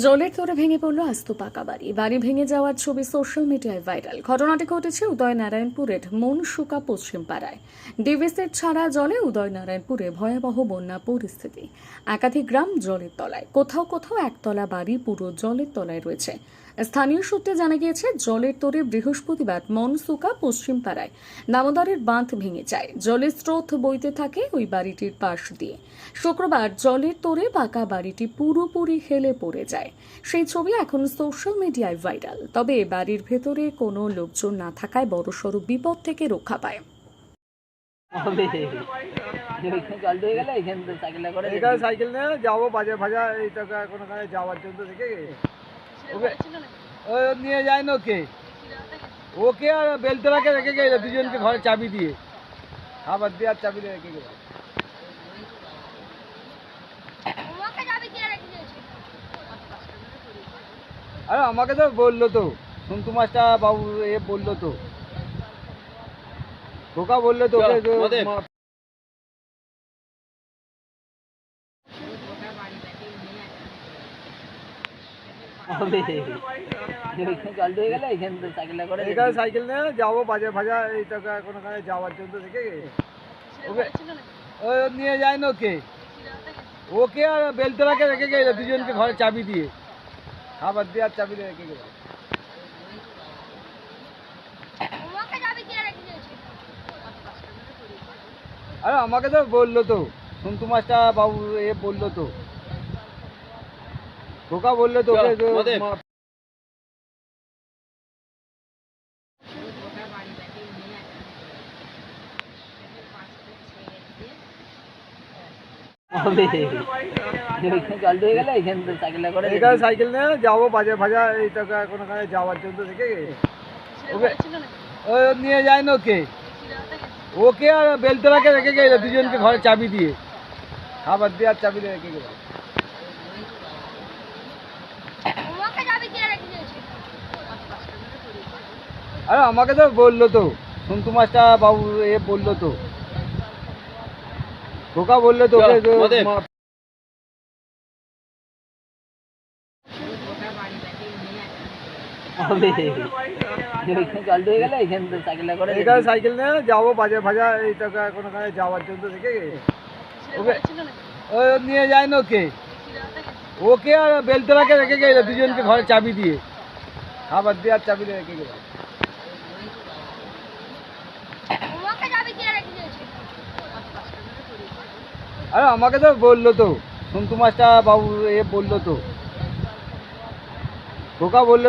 জলের তোরে ভেঙে পড়ল আস্ত পাকা বাড়ি। বাড়ি ভেঙে যাওয়ার ছবি সোশ্যাল মিডিয়ায় ভাইরাল। ঘটনাটি ঘটেছে উদয়নারায়ণপুরের মনসুকা পশ্চিম পাড়ায়। ডিভিসের ছাড়া জলে উদয়নারায়ণপুরে ভয়াবহ বন্যা পরিস্থিতি। একাধিক গ্রাম জলের তলায়। কোথাও কোথাও একতলা বাড়ি পুরো জলের তলায় রয়েছে। স্থানীয় সূত্রে জানা গিয়েছে, জলের তোরে বৃহস্পতিবার মনসুকা পশ্চিম পাড়ায় দামোদরের বাঁধ ভেঙে যায়। জলের স্রোত বইতে থাকে ওই বাড়িটির পাশ দিয়ে। শুক্রবার জলের তোরে পাকা বাড়িটি পুরোপুরি হেলে পড়ে যায়। সেই ছবি এখন সোশ্যাল মিডিয়ায় ভাইরাল। তবে বাড়ির ভেতরে কোনো লোকজন না থাকায় বড়সড় বিপদ থেকে রক্ষা পায়। সাইকেলে নিয়ে যাব বাজার এই যাওয়ার জন্য ও নিয়ে যায় না ওকে। ওকে আর বেলতলাকে রেখে গেল দুজনকে ঘরে চাবি দিয়ে। খাবার দিয়ে আর চাবি দিয়ে রেখে গেল তোমাকে যাবে কে রেখে দিয়েছে আরে আমাকে তো বলল তো সন্তু মাস্টার বাবু এ বলল তো। খোকা বলল তো এখান থেকে সাইকেলে করে এখানে সাইকেল নিয়ে যাব বাজার ফাজার এই টাকা কোনো কাজে যাওয়ার জন্য দেখে ওকে। ও নিয়ে যায় না ওকে। ওকে আর বেলতলাকে রেখে গেল দুজনকে ঘরে চাবি দিয়ে। খাবার দিয়ে আর চাবি রেখে গেল আরে আমাকে তো বলল তো সন্তু মাস্টার বাবু এ বলল তো। খোকা বলল তো ওকে তো মা- হবে ওইখানে জল দিয়ে গেলে এখান থেকে সাইকেলে করে এখানে সাইকেল নিয়ে যাব বাজার ফাজার এই টাকা কোনো যাওয়ার জন্য ওকে। ও নিয়ে যায় না ওকে। ওকে আর বেলতলাকে রেখে গেল দুজনকে ঘরে চাবি দিয়ে। খাবার দিয়ে আর চাবি দিয়ে রেখে গেল তোমাকে যাবে কে রেখে দিয়েছে? আরে আমাকে তো বলল তো সন্তু মাস্টার বাবু এ বলল তো। খোকা বলল তো ওকে তো মা- হবে ওইখানে জল দিয়ে গেলে এখান থেকে সাইকেলে করে এখানে সাইকেল নিয়ে যাব বাজার ফাজার এই টাকা কোনো কাজে যাওয়ার জন্য দেখে ওকে ও নিয়ে যায় না ওকে ওকে আর বেলতলাকে রেখে গেল দুজনকে ঘরে চাবি দিয়ে খাবার দিয়ে আর চাবি দিয়ে রেখে গেল তোমাকে যাবে কে রেখে দিয়েছে আরে আমাকে তো বলল তো সন্তু মাস্টার বাবু এ বলল তো। খোকা বলল